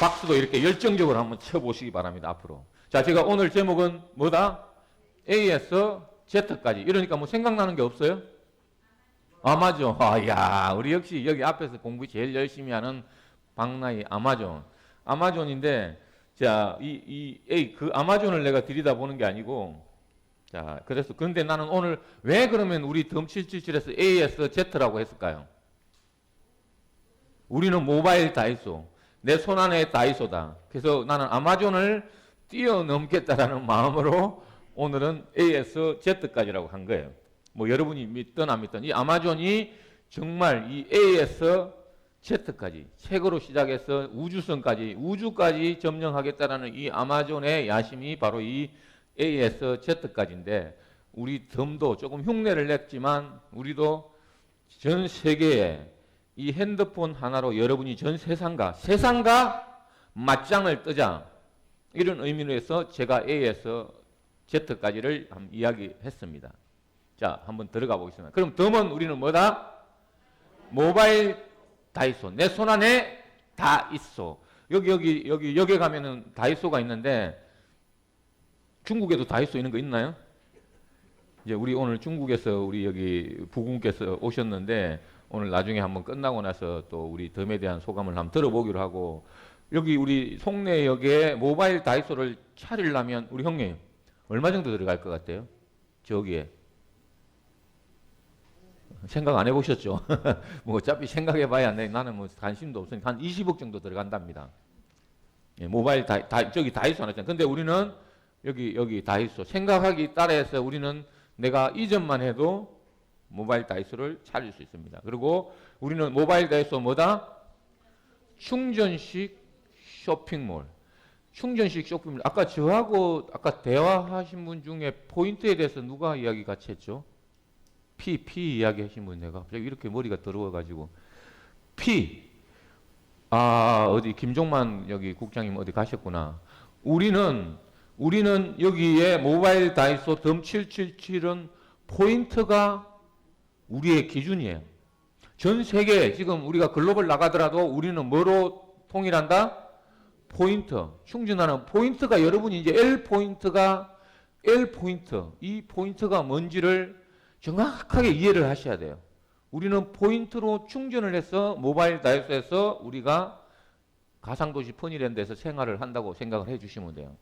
박수도 이렇게 열정적으로 한번 쳐보시기 바랍니다. 앞으로. 자, 제가 오늘 제목은 뭐다? A에서 Z까지. 이러니까 뭐 생각나는 게 없어요? 아마존. 아, 야, 우리 역시 여기 앞에서 공부 제일 열심히 하는 박나희 아마존. 아마존인데, 자, 이, 이, A, 그 아마존을 내가 들이다 보는 게 아니고, 자, 그래서, 근데 나는 오늘 왜 그러면 우리 덤777에서 A에서 Z라고 했을까요? 우리는 모바일 다이소. 내 손안에 다이소다. 그래서 나는 아마존을 뛰어넘겠다라는 마음으로 오늘은 A에서 Z까지라고 한 거예요. 뭐 여러분이 믿든 안 믿든 이 아마존이 정말 이 A에서 Z까지 책으로 시작해서 우주선까지 우주까지 점령하겠다라는 이 아마존의 야심이 바로 이 A에서 Z까지인데 우리 덤도 조금 흉내를 냈지만 우리도 전 세계에 이 핸드폰 하나로 여러분이 전 세상과 세상과 맞짱을 뜨자 이런 의미로 해서 제가 A에서 Z까지를 이야기했습니다. 자, 한번 들어가 보겠습니다. 그럼 덤은 우리는 뭐다? 모바일 다이소. 내 손 안에 다 있어. 여기 여기 여기 여기 가면은 다이소가 있는데 중국에도 다이소 있는 거 있나요? 이제 우리 오늘 중국에서 우리 여기 부군께서 오셨는데 오늘 나중에 한번 끝나고 나서 또 우리 덤에 대한 소감을 한번 들어보기로 하고 여기 우리 송내역에 모바일 다이소를 차리려면 우리 형님 얼마 정도 들어갈 것 같아요? 저기에 생각 안 해보셨죠? 뭐 어차피 생각해봐야 내 나는 뭐 관심도 없으니까 한 20억 정도 들어간답니다. 예, 모바일 다, 다 저기 다이소 하나 있잖아요. 근데 우리는 여기 여기 다이소 생각하기 따라서 우리는 내가 이전만 해도 모바일 다이소를 차릴 수 있습니다. 그리고 우리는 모바일 다이소 뭐다? 충전식 쇼핑몰. 충전식 쇼핑몰. 아까 저하고 아까 대화하신 분 중에 포인트에 대해서 누가 이야기 같이 했죠? P, P 이야기 하신 분 내가 갑자기 이렇게 머리가 더러워가지고 P. 아, 어디 김종만 여기 국장님 어디 가셨구나. 우리는 우리는 여기에 모바일 다이소 덤 777은 포인트가 우리의 기준이에요. 전 세계 지금 우리가 글로벌 나가더라도 우리는 뭐로 통일한다? 포인트. 충전하는 포인트가 여러분이 이제 L 포인트가 L 포인트. 이 포인트가 뭔지를 정확하게 이해를 하셔야 돼요. 우리는 포인트로 충전을 해서 모바일 다이소에서 우리가 가상도시 퍼니랜드에서 생활을 한다고 생각을 해 주시면 돼요.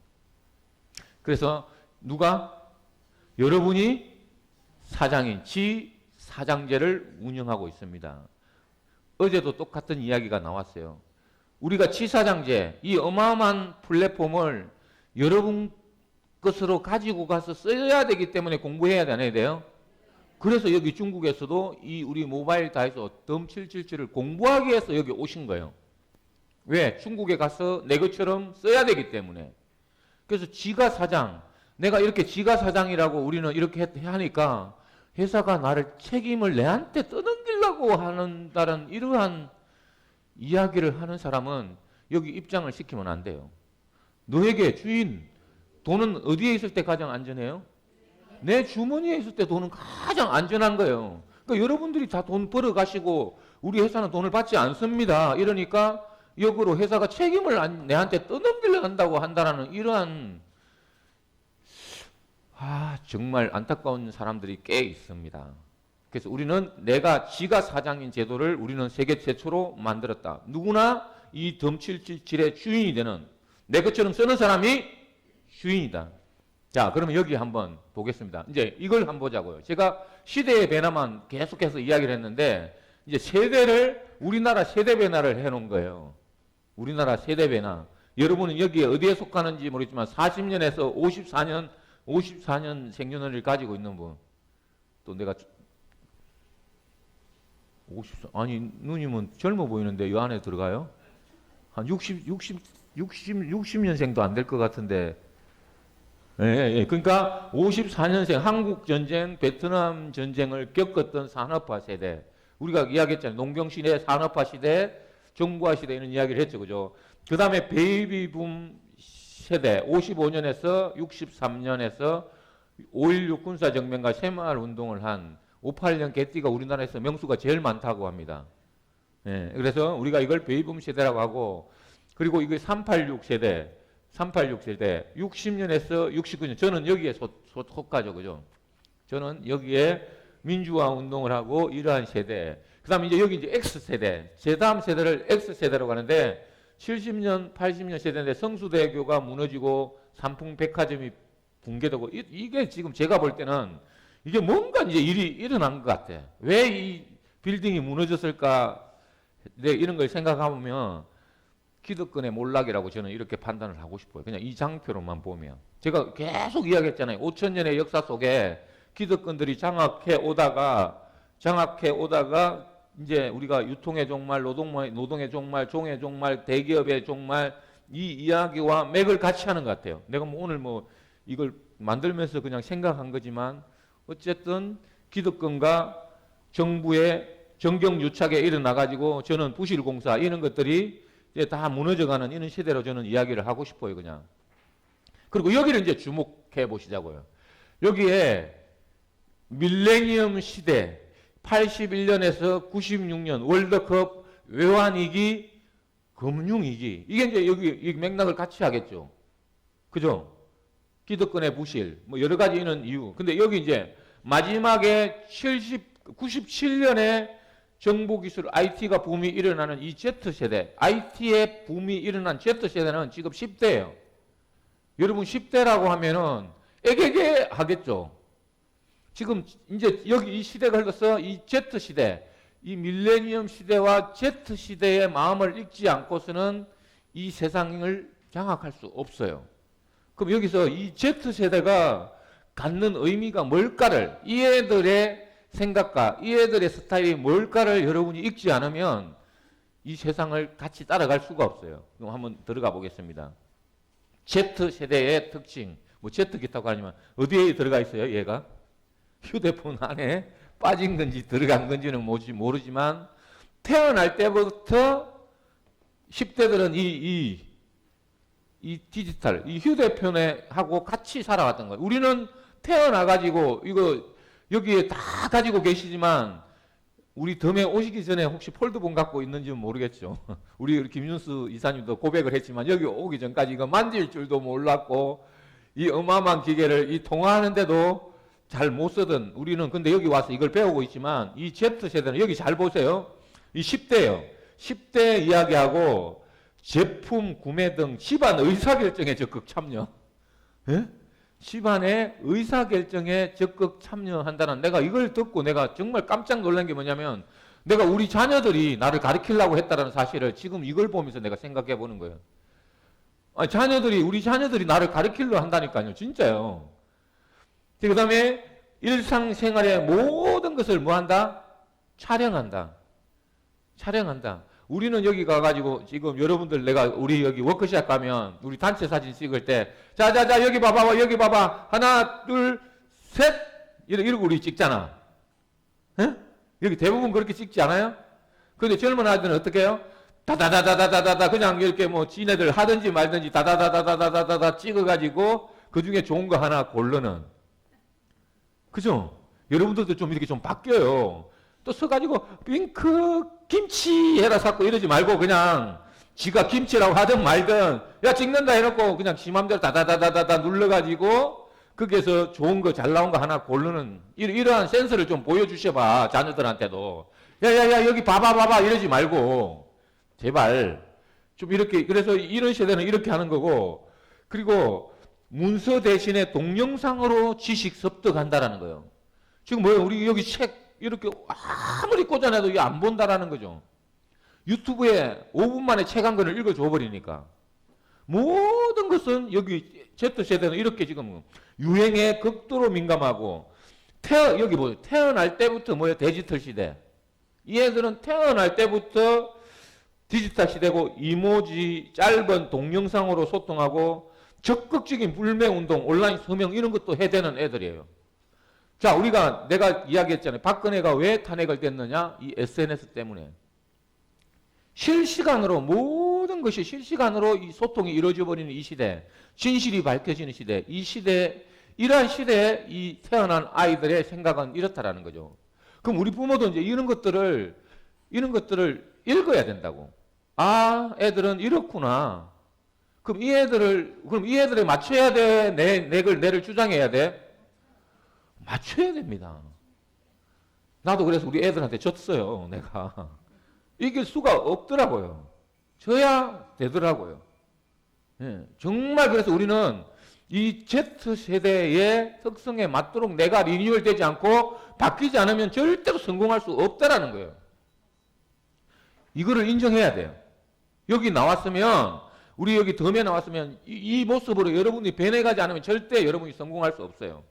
그래서 누가 여러분이 사장인 지 사장제를 운영하고 있습니다. 어제도 똑같은 이야기가 나왔어요. 우리가 지사장제 이 어마어마한 플랫폼을 여러분 것으로 가지고 가서 써야 되기 때문에 공부해야 되야 돼요. 그래서 여기 중국에서도 이 우리 모바일 다이소 덤777을 공부하기 위해서 여기 오신 거예요. 왜? 중국에 가서 내 것처럼 써야 되기 때문에. 그래서 지가 사장, 내가 이렇게 지가 사장이라고 우리는 이렇게 했- 하니까 회사가 나를 책임을 내한테 떠넘기려고 하는다는 이러한 이야기를 하는 사람은 여기 입장을 시키면 안 돼요. 너에게 주인, 돈은 어디에 있을 때 가장 안전해요? 내 주머니에 있을 때 돈은 가장 안전한 거예요. 그러니까 여러분들이 다 돈 벌어 가시고 우리 회사는 돈을 받지 않습니다. 이러니까 역으로 회사가 책임을 안- 내한테 떠넘기려 한다고 한다라는 이러한 아 정말 안타까운 사람들이 꽤 있습니다. 그래서 우리는 내가 지가 사장인 제도를 우리는 세계 최초로 만들었다. 누구나 이 덤칠질의 주인이 되는 내 것처럼 쓰는 사람이 주인이다. 자, 그러면 여기 한번 보겠습니다. 이제 이걸 한번 보자고요. 제가 시대의 변화만 계속해서 이야기를 했는데 이제 세대를 우리나라 세대 변화를 해 놓은 거예요. 우리나라 세대 변화. 여러분은 여기에 어디에 속하는지 모르겠지만 40년에서 54년 54년 생년월일 가지고 있는 분. 또 내가 50 아니 누님은 젊어 보이는데 이 안에 들어가요? 한 60, 60, 60, 60년생도 안 될 것 같은데. 예, 예. 그러니까 54년생 한국 전쟁, 베트남 전쟁을 겪었던 산업화 세대. 우리가 이야기했잖아요. 농경 시대, 산업화 시대, 정부화 시대 이런 이야기를 했죠. 그죠? 그다음에 베이비붐 세대 55년에서 63년에서 5.16 군사정변과 새마을 운동을 한 58년 개띠가 우리나라에서 명수가 제일 많다고 합니다. 예, 그래서 우리가 이걸 베이붐 세대라고 하고 그리고 이게 386 세대, 386 세대, 60년에서 69년. 저는 여기에 속, 속, 속하죠, 그죠? 저는 여기에 민주화 운동을 하고 이러한 세대. 그다음에 이제 여기 이제 X 세대, 제 다음 세대를 X 세대라고 하는데 70년, 80년 세대인데 성수대교가 무너지고 삼풍백화점이 붕괴되고 이, 이게 지금 제가 볼 때는 이게 뭔가 이제 일이 일어난 것 같아. 왜 이 빌딩이 무너졌을까? 네, 이런 걸 생각하면 기득권의 몰락이라고 저는 이렇게 판단을 하고 싶어요. 그냥 이 장표로만 보면. 제가 계속 이야기했잖아요. 5천 년의 역사 속에 기득권들이 장악해 오다가 장악해 오다가 이제 우리가 유통의 종말, 노동의, 노동의 종말, 종의 종말, 대기업의 종말 이 이야기와 맥을 같이 하는 것 같아요. 내가 뭐 오늘 뭐 이걸 만들면서 그냥 생각한 거지만 어쨌든 기득권과 정부의 정경 유착에 일어나 가지고 저는 부실 공사 이런 것들이 이제 다 무너져가는 이런 시대로 저는 이야기를 하고 싶어요, 그냥. 그리고 여기를 이제 주목해 보시자고요. 여기에 밀레니엄 시대 81년에서 96년 월드컵 외환위기 금융위기 이게 이제 여기 이 맥락을 같이 하겠죠. 그죠? 기득권의 부실 뭐 여러 가지 있는 이유. 근데 여기 이제 마지막에 70 97년에 정보 기술 IT가 붐이 일어나는 이 Z세대, IT의 붐이 일어난 Z세대는 지금 10대예요. 여러분 10대라고 하면은 애게게 하겠죠. 지금 이제 여기 이 시대가 흘러서 이 Z시대, 이 밀레니엄 시대와 Z시대의 마음을 읽지 않고서는 이 세상을 장악할 수 없어요. 그럼 여기서 이 Z세대가 갖는 의미가 뭘까를 이 애들의 생각과 이 애들의 스타일이 뭘까를 여러분이 읽지 않으면 이 세상을 같이 따라갈 수가 없어요. 그럼 한번 들어가 보겠습니다. Z 세대의 특징, 뭐 Z 기타고 하지만 어디에 들어가 있어요? 얘가 휴대폰 안에 빠진 건지 들어간 건지는 모르지만 태어날 때부터 10대들은 이, 이, 이 디지털, 이 휴대폰에 하고 같이 살아왔던 거예요. 우리는 태어나가지고 이거 여기에 다 가지고 계시지만 우리 덤에 오시기 전에 혹시 폴드폰 갖고 있는지는 모르겠죠. 우리 김윤수 이사님도 고백을 했지만 여기 오기 전까지 이거 만질 줄도 몰랐고 이 어마어마한 기계를 이 통화하는데도 잘 못 쓰던 우리는 근데 여기 와서 이걸 배우고 있지만 이 Z 세대는 여기 잘 보세요. 이 10대요. 10대 이야기하고 제품 구매 등 집안 의사결정에 적극 참여. 예? 집안의 의사결정에 적극 참여한다는 내가 이걸 듣고 내가 정말 깜짝 놀란 게 뭐냐면 내가 우리 자녀들이 나를 가르치려고 했다는 사실을 지금 이걸 보면서 내가 생각해 보는 거예요. 아니, 자녀들이, 우리 자녀들이 나를 가르치려 한다니까요. 진짜요. 그 다음에 일상생활의 모든 것을 뭐 한다? 촬영한다. 촬영한다. 우리는 여기 가가지고 지금 여러분들 내가 우리 여기 워크샵 가면 우리 단체 사진 찍을 때 자자자 여기 봐봐 여기 봐봐 하나 둘 셋 이러, 이러고 우리 찍잖아. 에? 여기 대부분 그렇게 찍지 않아요? 근데 젊은 아이들은 어떻게 해요? 다다다다다다다다 그냥 이렇게 뭐 지네들 하든지 말든지 다다다다다다다다 찍어가지고 그 중에 좋은 거 하나 고르는 그죠? 여러분들도 좀 이렇게 좀 바뀌어요. 또 서가지고 윙크 김치 해라 자꾸 이러지 말고 그냥 지가 김치라고 하든 말든 야 찍는다 해놓고 그냥 지 맘대로 다다다다다다 눌러가지고 거기에서 좋은 거 잘 나온 거 하나 고르는 이러, 이러한 센스를 좀 보여주셔봐 자녀들한테도 야야야 여기 봐봐 봐봐 이러지 말고 제발 좀 이렇게 그래서 이런 세대는 이렇게 하는 거고 그리고 문서 대신에 동영상으로 지식 습득한다라는 거예요. 지금 뭐예요? 우리 여기 책 이렇게 아무리 꽂아놔도 이게 안 본다라는 거죠. 유튜브에 5분 만에 책 한 권을 읽어줘 버리니까 모든 것은 여기 Z 세대는 이렇게 지금 유행에 극도로 민감하고 태어 여기 뭐 태어날 때부터 뭐예요? 디지털 시대. 이 애들은 태어날 때부터 디지털 시대고 이모지 짧은 동영상으로 소통하고 적극적인 불매 운동, 온라인 서명 이런 것도 해대는 애들이에요. 자, 우리가 내가 이야기했잖아요. 박근혜가 왜 탄핵을 됐느냐? 이 SNS 때문에. 실시간으로 모든 것이 실시간으로 이 소통이 이루어져 버리는 이 시대, 진실이 밝혀지는 시대, 이 시대, 이러한 시대에 이 태어난 아이들의 생각은 이렇다라는 거죠. 그럼 우리 부모도 이제 이런 것들을 이런 것들을 읽어야 된다고. 아, 애들은 이렇구나. 그럼 이 애들을, 그럼 이 애들에 맞춰야 돼? 내, 내를, 내를 주장해야 돼? 맞춰야 됩니다. 나도 그래서 우리 애들한테 졌어요, 내가. 이길 수가 없더라고요. 져야 되더라고요. 예, 정말 그래서 우리는 이 Z세대의 특성에 맞도록 내가 리뉴얼 되지 않고 바뀌지 않으면 절대로 성공할 수 없다라는 거예요. 이거를 인정해야 돼요. 여기 나왔으면 우리 여기 덤에 나왔으면 이, 이 모습으로 여러분이 변해가지 않으면 절대 여러분이 성공할 수 없어요.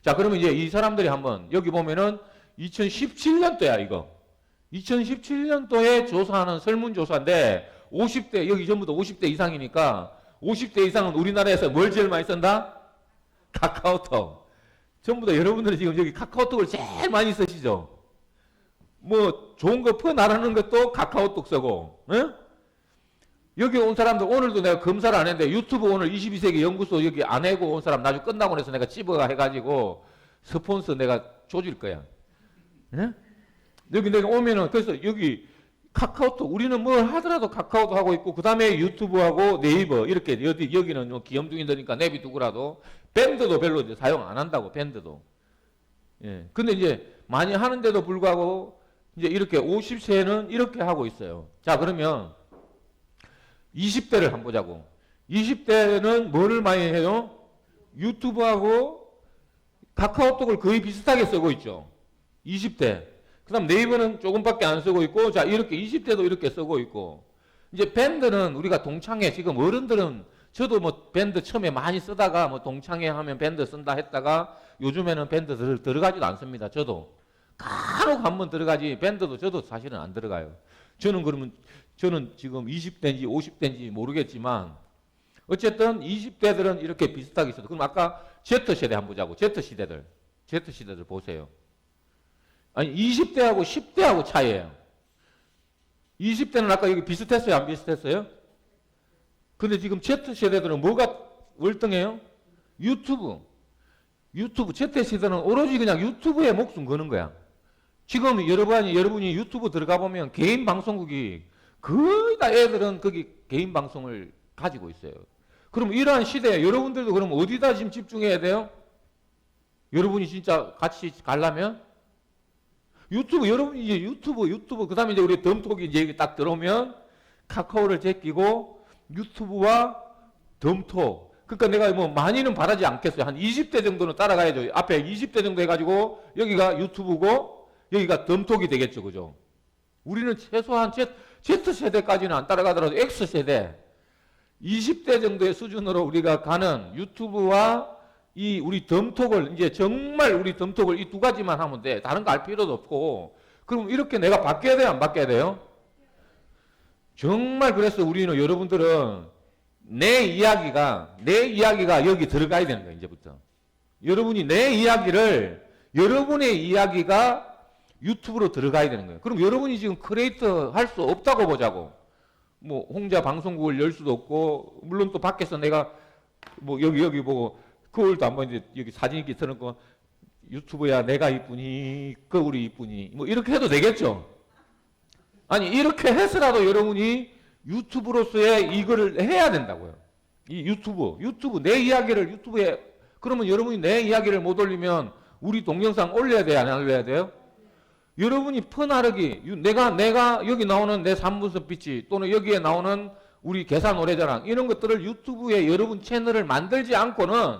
자, 그러면 이제 이 사람들이 한번 여기 보면은 2017년도야 이거. 2017년도에 조사하는 설문조사인데 50대 여기 전부 다 50대 이상이니까 50대 이상은 우리나라에서 뭘 제일 많이 쓴다? 카카오톡. 전부 다 여러분들은 지금 여기 카카오톡을 제일 많이 쓰시죠? 뭐 좋은 거 퍼나르는 것도 카카오톡 쓰고 예? 여기 온 사람들 오늘도 내가 검사를 안 했는데 유튜브 오늘 22세기 연구소 여기 안 해고 온 사람 나중에 끝나고 나서 내가 집어가 해가지고 스폰서 내가 조질 거야. 예? 여기 내가 오면은 그래서 여기 카카오톡 우리는 뭘 하더라도 카카오톡 하고 있고 그 다음에 유튜브하고 네이버 이렇게 여기 여기는 뭐 귀염둥이들니까 내비두고라도 밴드도 별로 이제 사용 안 한다고 밴드도. 예. 근데 이제 많이 하는데도 불구하고 이제 이렇게 50세는 이렇게 하고 있어요. 자 그러면 20대를 한번 보자고. 20대는 뭐를 많이 해요? 유튜브하고 카카오톡을 거의 비슷하게 쓰고 있죠. 20대. 그 다음 네이버는 조금밖에 안 쓰고 있고, 자, 이렇게 20대도 이렇게 쓰고 있고, 이제 밴드는 우리가 동창회, 지금 어른들은 저도 뭐 밴드 처음에 많이 쓰다가 뭐 동창회 하면 밴드 쓴다 했다가 요즘에는 밴드 들, 들어가지도 않습니다. 저도. 간혹 한 번 들어가지, 밴드도 저도 사실은 안 들어가요. 저는 그러면, 저는 지금 20대인지 50대인지 모르겠지만, 어쨌든 20대들은 이렇게 비슷하게 있어도, 그럼 아까 Z세대 한번 보자고. Z시대들. Z시대들 보세요. 아니 20대하고 10대하고 차이예요. 20대는 아까 여기 비슷했어요, 안 비슷했어요? 근데 지금 Z 세대들은 뭐가 월등해요? 유튜브. 유튜브 Z 세대는 오로지 그냥 유튜브에 목숨 거는 거야. 지금 여러분이 여러분이 유튜브 들어가 보면 개인 방송국이 거의 다 애들은 거기 개인 방송을 가지고 있어요. 그럼 이러한 시대에 여러분들도 그럼 어디다 지금 집중해야 돼요? 여러분이 진짜 같이 가려면? 유튜브 여러분이 이제 유튜브 유튜브. 그 다음에 이제 우리 덤톡이 이제 여기 딱 들어오면 카카오를 제끼고 유튜브와 덤톡. 그러니까 내가 뭐 많이는 바라지 않겠어요. 한 20대 정도는 따라가야죠. 앞에 20대 정도 해가지고 여기가 유튜브고 여기가 덤톡이 되겠죠. 그죠? 우리는 최소한 Z, Z세대까지는 안 따라가더라도 X세대 20대 정도의 수준으로 우리가 가는 유튜브와 이 우리 덤톡을 이제 정말 우리 덤톡을 이 두 가지만 하면 돼. 다른 거 알 필요도 없고. 그럼 이렇게 내가 바뀌어야 돼요? 안 바뀌어야 돼요? 정말 그래서 우리는 여러분들은 내 이야기가 내 이야기가 여기 들어가야 되는 거예요. 이제부터. 여러분이 내 이야기를 여러분의 이야기가 유튜브로 들어가야 되는 거예요. 그럼 여러분이 지금 크리에이터 할 수 없다고 보자고. 뭐 혼자 방송국을 열 수도 없고 물론 또 밖에서 내가 뭐 여기 여기 보고 거울도 한번 이제 여기 사진 이렇게 틀어놓고 유튜브야 내가 이쁘니 거울이 이쁘니 뭐 이렇게 해도 되겠죠. 아니 이렇게 해서라도 여러분이 유튜브로서의 이거를 해야 된다고요. 이 유튜브 유튜브 내 이야기를 유튜브에 그러면 여러분이 내 이야기를 못 올리면 우리 동영상 올려야 돼요 안 올려야 돼요? 여러분이 퍼나르기 내가 내가 여기 나오는 내 3분석 빛이 또는 여기에 나오는 우리 계산 노래자랑 이런 것들을 유튜브에 여러분 채널을 만들지 않고는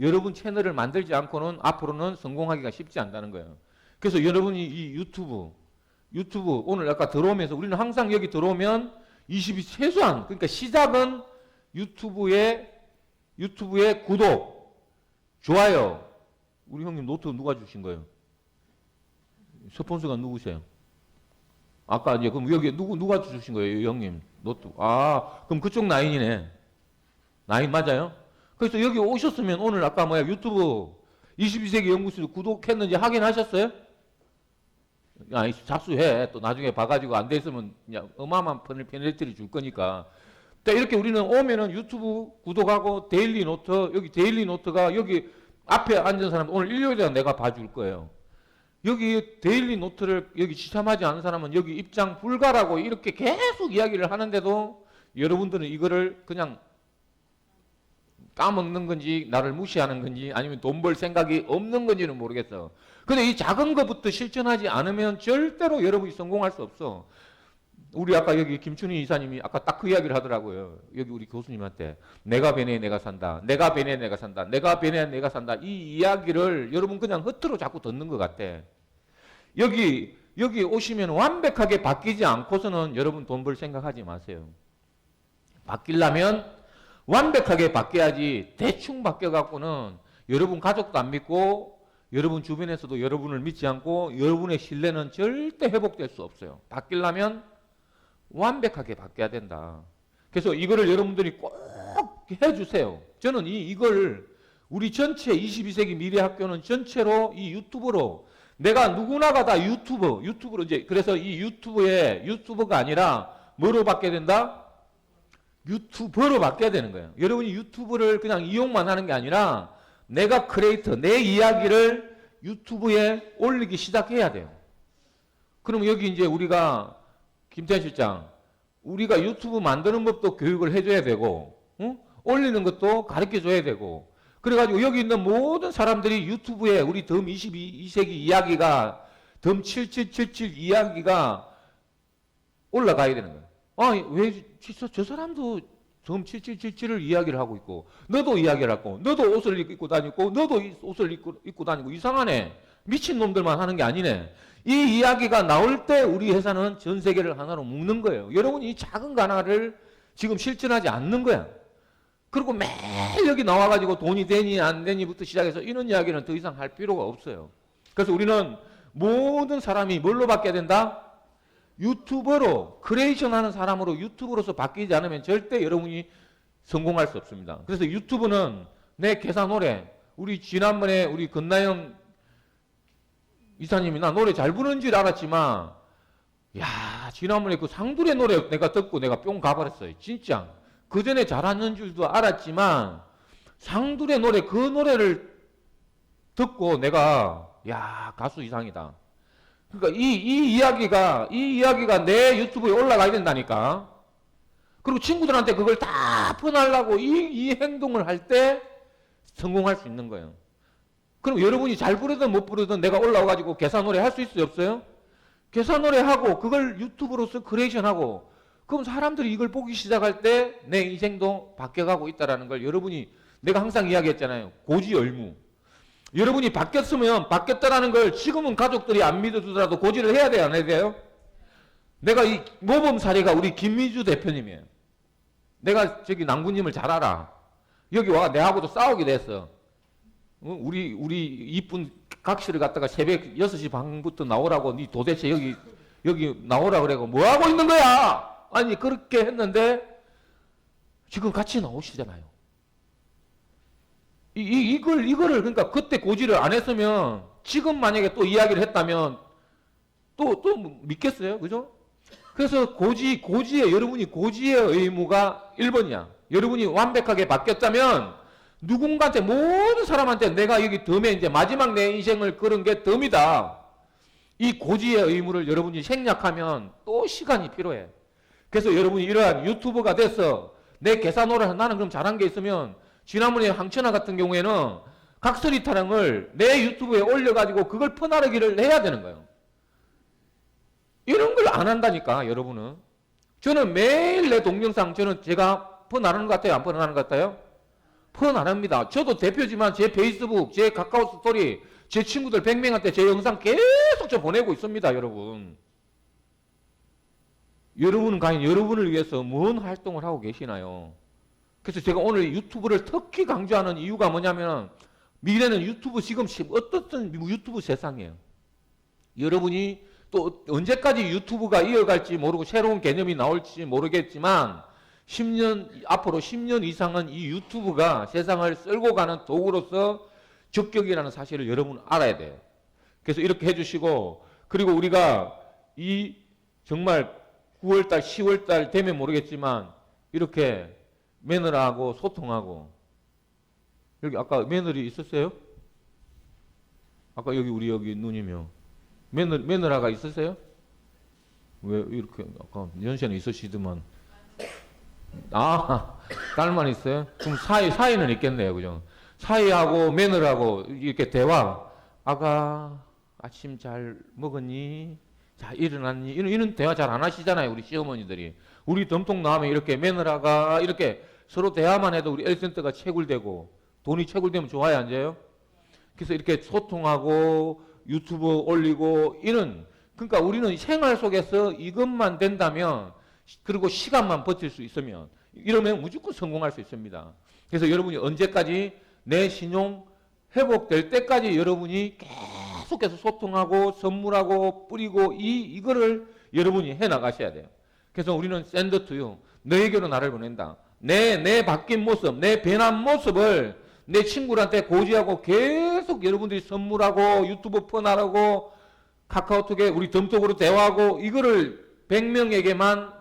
여러분 채널을 만들지 않고는 앞으로는 성공하기가 쉽지 않다는 거예요. 그래서 여러분이 이 유튜브, 유튜브 오늘 아까 들어오면서 우리는 항상 여기 들어오면 20이 최소한 그러니까 시작은 유튜브에 유튜브에 구독, 좋아요. 우리 형님 노트 누가 주신 거예요? 스폰서가 누구세요? 아까 이제 그럼 여기 누구 누가 주신 거예요, 형님 노트? 아 그럼 그쪽 나인이네. 나인 맞아요? 그래서 여기 오셨으면 오늘 아까 뭐야 유튜브 22세기 연구소 구독했는지 확인하셨어요? 아니 잡수해 또 나중에 봐가지고 안 돼 있으면 그냥 어마어마한 페널티를 줄 거니까 또 이렇게 우리는 오면은 유튜브 구독하고 데일리 노트 여기 데일리 노트가 여기 앞에 앉은 사람 오늘 일요일에 내가 봐줄 거예요 여기 데일리 노트를 여기 지참하지 않은 사람은 여기 입장 불가라고 이렇게 계속 이야기를 하는데도 여러분들은 이거를 그냥 까먹는 건지 나를 무시하는 건지 아니면 돈 벌 생각이 없는 건지는 모르겠어. 근데 이 작은 것부터 실천하지 않으면 절대로 여러분이 성공할 수 없어. 우리 아까 여기 김춘희 이사님이 아까 딱 그 이야기를 하더라고요. 여기 우리 교수님한테 내가 변해 내가 산다. 내가 변해 내가 산다. 내가 변해 내가 산다. 이 이야기를 여러분 그냥 허투루 자꾸 듣는 것 같아. 여기 여기 오시면 완벽하게 바뀌지 않고서는 여러분 돈 벌 생각하지 마세요. 바뀌려면 완벽하게 바뀌어야지 대충 바뀌어 갖고는 여러분 가족도 안 믿고 여러분 주변에서도 여러분을 믿지 않고 여러분의 신뢰는 절대 회복될 수 없어요. 바뀌려면 완벽하게 바뀌어야 된다. 그래서 이거를 여러분들이 꼭 해주세요. 저는 이, 이걸 우리 전체 22세기 미래 학교는 전체로 이 유튜브로 내가 누구나가 다 유튜브, 유튜브로 이제 그래서 이 유튜브에 유튜버가 아니라 뭐로 바뀌어야 된다? 유튜버로 바뀌어야 되는 거예요. 여러분이 유튜브를 그냥 이용만 하는 게 아니라 내가 크리에이터, 내 이야기를 유튜브에 올리기 시작해야 돼요. 그럼 여기 이제 우리가 김태현 실장, 우리가 유튜브 만드는 법도 교육을 해줘야 되고, 응? 올리는 것도 가르쳐 줘야 되고, 그래가지고 여기 있는 모든 사람들이 유튜브에 우리 덤 22세기 이야기가, 덤 7777 이야기가 올라가야 되는 거예요. 아, 왜, 저, 저 사람도 점 7777을 이야기를 하고 있고, 너도 이야기를 하고, 너도 옷을 입고 다니고, 너도 이 옷을 입고, 입고 다니고, 이상하네. 미친 놈들만 하는 게 아니네. 이 이야기가 나올 때 우리 회사는 전 세계를 하나로 묶는 거예요. 여러분이 이 작은 거 하나를 지금 실천하지 않는 거야. 그리고 매일 여기 나와가지고 돈이 되니 안 되니부터 시작해서 이런 이야기는 더 이상 할 필요가 없어요. 그래서 우리는 모든 사람이 뭘로 바뀌어야 된다? 유튜버로 크리에이션 하는 사람으로 유튜브로서 바뀌지 않으면 절대 여러분이 성공할 수 없습니다. 그래서 유튜브는 내 계산 노래 우리 지난번에 우리 건나영 이사님이 나 노래 잘 부르는 줄 알았지만 야 지난번에 그 상둘의 노래 내가 듣고 내가 뿅 가버렸어요. 진짜 그 전에 잘하는 줄도 알았지만 상둘의 노래 그 노래를 듣고 내가 야 가수 이상이다. 그러니까 이, 이 이야기가, 이 이야기가 내 유튜브에 올라가야 된다니까. 그리고 친구들한테 그걸 다 퍼나려고 이, 이 행동을 할 때 성공할 수 있는 거예요. 그럼 여러분이 잘 부르든 못 부르든 내가 올라와가지고 계산 노래 할 수 있어요, 없어요? 계산 노래 하고 그걸 유튜브로서 크리에이션 하고 그럼 사람들이 이걸 보기 시작할 때 내 인생도 바뀌어가고 있다라는 걸 여러분이 내가 항상 이야기했잖아요. 고지열무. 여러분이 바뀌었으면 바뀌었다라는 걸 지금은 가족들이 안 믿어주더라도 고지를 해야 돼요, 안 해야 돼요? 내가 이 모범 사례가 우리 김미주 대표님이에요. 내가 저기 남구님을 잘 알아. 여기 와 내하고도 싸우게 됐어. 어? 우리 우리 이쁜 각시를 갖다가 새벽 6시 반부터 나오라고 니 도대체 여기 여기 나오라 그래고 뭐 하고 있는 거야? 아니 그렇게 했는데 지금 같이 나오시잖아요. 이, 이, 이걸, 이거를, 그러니까 그때 고지를 안 했으면 지금 만약에 또 이야기를 했다면 또, 또 믿겠어요? 그죠? 그래서 고지, 고지에, 여러분이 고지의 의무가 1번이야. 여러분이 완벽하게 바뀌었다면 누군가한테, 모든 사람한테 내가 여기 덤에 이제 마지막 내 인생을 그런 게 덤이다. 이 고지의 의무를 여러분이 생략하면 또 시간이 필요해. 그래서 여러분이 이러한 유튜버가 돼서 내 계산으로 나는 그럼 잘한 게 있으면 지난번에 황천아 같은 경우에는 각설이 타령을 내 유튜브에 올려가지고 그걸 퍼나르기를 해야 되는 거예요. 이런 걸 안 한다니까 여러분은. 저는 매일 내 동영상 저는 제가 퍼나르는 것 같아요? 안 퍼나르는 것 같아요? 퍼나릅니다. 저도 대표지만 제 페이스북, 제 카카오 스토리, 제 친구들 100명한테 제 영상 계속 저 보내고 있습니다 여러분. 여러분은 과연 여러분을 위해서 뭔 활동을 하고 계시나요? 그래서 제가 오늘 유튜브를 특히 강조하는 이유가 뭐냐면 미래는 유튜브 지금 어떻든 유튜브 세상이에요. 여러분이 또 언제까지 유튜브가 이어갈지 모르고 새로운 개념이 나올지 모르겠지만 10년 앞으로 10년 이상은 이 유튜브가 세상을 쓸고 가는 도구로서 적격이라는 사실을 여러분 알아야 돼요. 그래서 이렇게 해주시고 그리고 우리가 이 정말 9월달, 10월달 되면 모르겠지만 이렇게 며느라하고 소통하고 여기 아까 며느리 있었어요? 아까 여기 우리 여기 누님이요. 며느, 며느라가 있으세요? 왜 이렇게 아까 연세는 있으시더만 아 딸만 있어요? 그럼 사이 사이는 있겠네요, 그죠? 사이하고 며느라고 이렇게 대화 아가 아침 잘 먹었니? 자 일어났니? 이런, 이런 대화 잘 안 하시잖아요, 우리 시어머니들이. 우리 덤통 나오면 이렇게 며느라가 이렇게 서로 대화만 해도 우리 엘센터가 채굴되고 돈이 채굴되면 좋아요, 안 좋아요? 그래서 이렇게 소통하고 유튜브 올리고 이런 그러니까 우리는 생활 속에서 이것만 된다면 그리고 시간만 버틸 수 있으면 이러면 무조건 성공할 수 있습니다. 그래서 여러분이 언제까지 내 신용 회복될 때까지 여러분이 계속해서 소통하고 선물하고 뿌리고 이 이거를 여러분이 해 나가셔야 돼요. 그래서 우리는 샌드 투유 너에게로 나를 보낸다. 내 내 바뀐 모습, 내 변한 모습을 내 친구한테 고지하고 계속 여러분들이 선물하고 유튜브 퍼나르고 카카오톡에 우리 덤톡으로 대화하고 이거를 100명에게만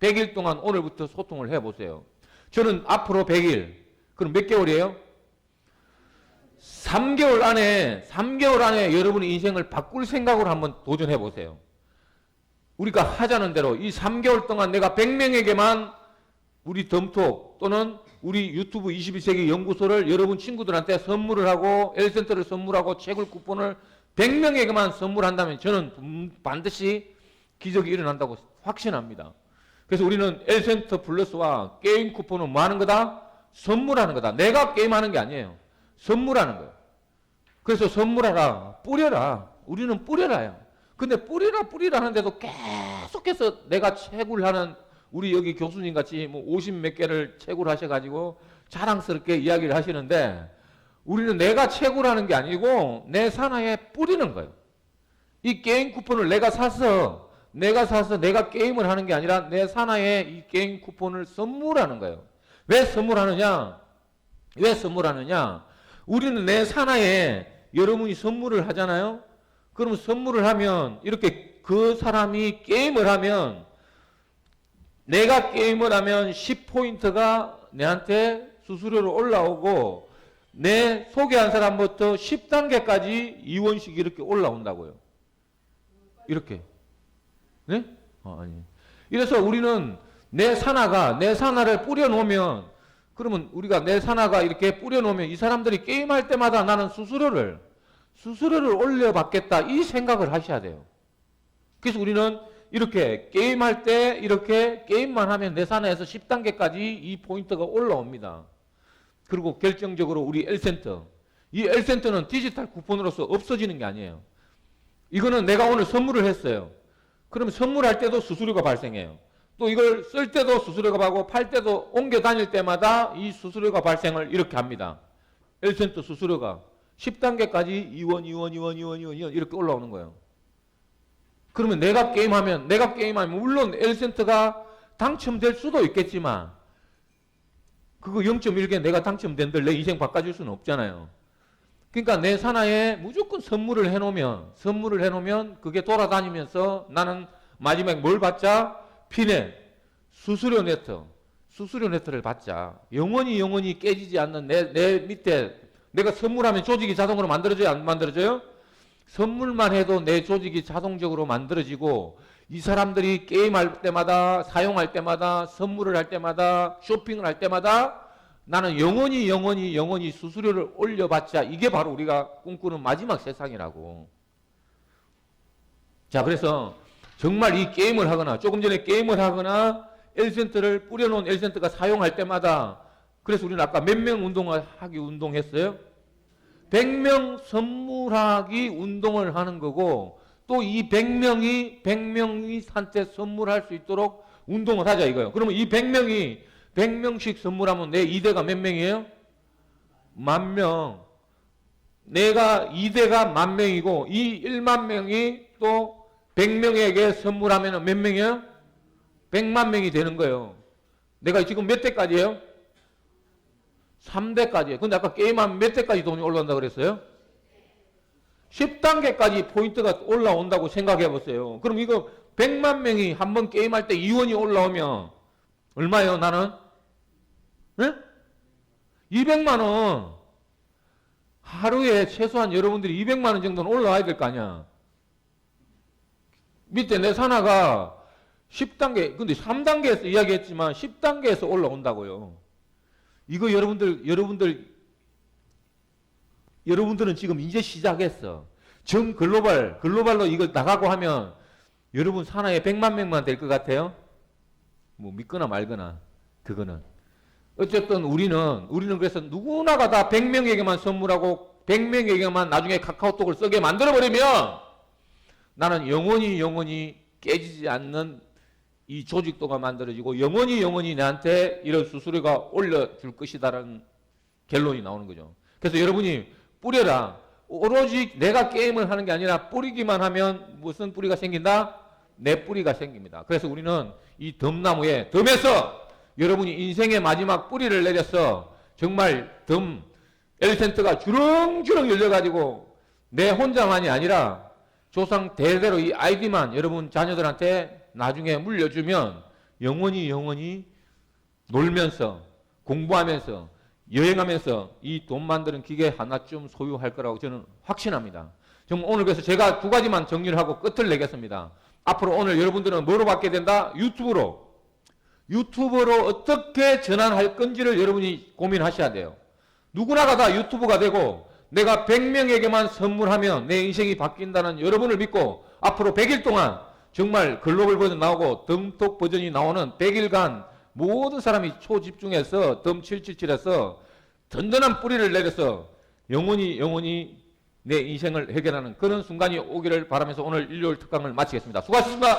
100일 동안 오늘부터 소통을 해보세요. 저는 앞으로 100일, 그럼 몇 개월이에요? 3개월 안에, 3개월 안에 여러분의 인생을 바꿀 생각으로 한번 도전해 보세요. 우리가 하자는 대로 이 3개월 동안 내가 100명에게만 우리 덤톡 또는 우리 유튜브 21세기 연구소를 여러분 친구들한테 선물을 하고 엘센터를 선물하고 책을 쿠폰을 100명에게만 선물한다면 저는 반드시 기적이 일어난다고 확신합니다. 그래서 우리는 엘센터 플러스와 게임 쿠폰은 뭐 하는 거다? 선물하는 거다. 내가 게임하는 게 아니에요. 선물하는 거예요. 그래서 선물하라. 뿌려라. 우리는 뿌려라요. 근데 뿌리라 뿌리라 하는데도 계속해서 내가 채굴하는 우리 여기 교수님 같이 뭐 50 몇 개를 채굴하셔 가지고 자랑스럽게 이야기를 하시는데 우리는 내가 채굴하는 게 아니고 내 산하에 뿌리는 거예요. 이 게임 쿠폰을 내가 사서 내가 사서 내가 게임을 하는 게 아니라 내 산하에 이 게임 쿠폰을 선물하는 거예요. 왜 선물하느냐? 왜 선물하느냐? 우리는 내 산하에 여러분이 선물을 하잖아요. 그러면 선물을 하면 이렇게 그 사람이 게임을 하면 내가 게임을 하면 10포인트가 내한테 수수료로 올라오고 내 소개한 사람부터 10단계까지 이원식이 이렇게 올라온다고요. 이렇게. 네? 어, 아니. 이래서 우리는 내 산하가 내 산하를 뿌려놓으면 그러면 우리가 내 산하가 이렇게 뿌려놓으면 이 사람들이 게임할 때마다 나는 수수료를 수수료를 올려받겠다 이 생각을 하셔야 돼요. 그래서 우리는 이렇게 게임할 때 이렇게 게임만 하면 내 산하에서 10단계까지 이 포인트가 올라옵니다. 그리고 결정적으로 우리 L센터. 이 L센터는 디지털 쿠폰으로서 없어지는 게 아니에요. 이거는 내가 오늘 선물을 했어요. 그러면 선물할 때도 수수료가 발생해요. 또 이걸 쓸 때도 수수료가 가고 팔 때도 옮겨 다닐 때마다 이 수수료가 발생을 이렇게 합니다. L센터 수수료가 10단계까지 2원, 2원, 2원, 2원, 2원, 2원 이렇게 올라오는 거예요. 그러면 내가 게임하면 내가 게임하면 물론 L센터가 당첨될 수도 있겠지만 그거 0.1개 내가 당첨된들 내 인생 바꿔줄 수는 없잖아요. 그러니까 내 산하에 무조건 선물을 해놓으면 선물을 해놓으면 그게 돌아다니면서 나는 마지막에 뭘 받자? 피네 수수료 네트 수수료 네트를 받자 영원히 영원히 깨지지 않는 내, 내 밑에 내가 선물하면 조직이 자동으로 만들어져요 안 만들어져요? 선물만 해도 내 조직이 자동적으로 만들어지고 이 사람들이 게임할 때마다 사용할 때마다 선물을 할 때마다 쇼핑을 할 때마다 나는 영원히 영원히 영원히 수수료를 올려받자 이게 바로 우리가 꿈꾸는 마지막 세상이라고 자 그래서 정말 이 게임을 하거나 조금 전에 게임을 하거나 엘센터를 뿌려놓은 엘센터가 사용할 때마다 그래서 우리는 아까 몇 명 운동을 하기 운동했어요? 100명 선물하기 운동을 하는 거고 또 이 100명이 100명이 한테 선물할 수 있도록 운동을 하자 이거예요. 그러면 이 100명이 100명씩 선물하면 내 2대가 몇 명이에요? 만 명. 내가 2대가 만 명이고 이 1만 명이 또 100명에게 선물하면 몇 명이에요? 100만 명이 되는 거예요. 내가 지금 몇 대까지예요? 3대까지예요. 근데 아까 게임하면 몇 대까지 돈이 올라온다 그랬어요? 10단계까지 포인트가 올라온다고 생각해 보세요. 그럼 이거 100만 명이 한 번 게임할 때 이원이 올라오면 얼마예요, 나는? 네? 200만 원. 하루에 최소한 여러분들이 200만 원 정도는 올라와야 될 거 아니야. 밑에 내 산하가 10단계, 근데 3단계에서 이야기했지만 10단계에서 올라온다고요. 이거 여러분들, 여러분들, 여러분들은 지금 이제 시작했어. 전 글로벌, 글로벌로 이거 나가고 하면 여러분 산하에 100만 명만 될 것 같아요? 뭐 믿거나 말거나, 그거는. 어쨌든 우리는, 우리는 그래서 누구나가 다 100명에게만 선물하고 100명에게만 나중에 카카오톡을 쓰게 만들어 버리면 나는 영원히 영원히 깨지지 않는 이 조직도가 만들어지고 영원히 영원히 내한테 이런 수수료가 올려줄 것이다라는 결론이 나오는 거죠. 그래서 여러분이 뿌려라. 오로지 내가 게임을 하는 게 아니라 뿌리기만 하면 무슨 뿌리가 생긴다? 내 뿌리가 생깁니다. 그래서 우리는 이 덤나무에 덤에서 여러분이 인생의 마지막 뿌리를 내려서 정말 덤 엘센트가 주렁주렁 열려가지고 내 혼자만이 아니라 조상 대대로 이 아이디만 여러분 자녀들한테 나중에 물려주면 영원히 영원히 놀면서 공부하면서 여행하면서 이 돈 만드는 기계 하나쯤 소유할 거라고 저는 확신합니다. 정말 오늘 그래서 제가 두 가지만 정리를 하고 끝을 내겠습니다. 앞으로 오늘 여러분들은 뭐로 받게 된다? 유튜브로. 유튜브로 어떻게 전환할 건지를 여러분이 고민하셔야 돼요. 누구나가 다 유튜브가 되고 내가 100명에게만 선물하면 내 인생이 바뀐다는 여러분을 믿고 앞으로 100일 동안 정말 글로벌 버전 나오고 덤톡 버전이 나오는 100일간 모든 사람이 초집중해서 덤 777에서 든든한 뿌리를 내려서 영원히 영원히 내 인생을 해결하는 그런 순간이 오기를 바라면서 오늘 일요일 특강을 마치겠습니다. 수고하셨습니다.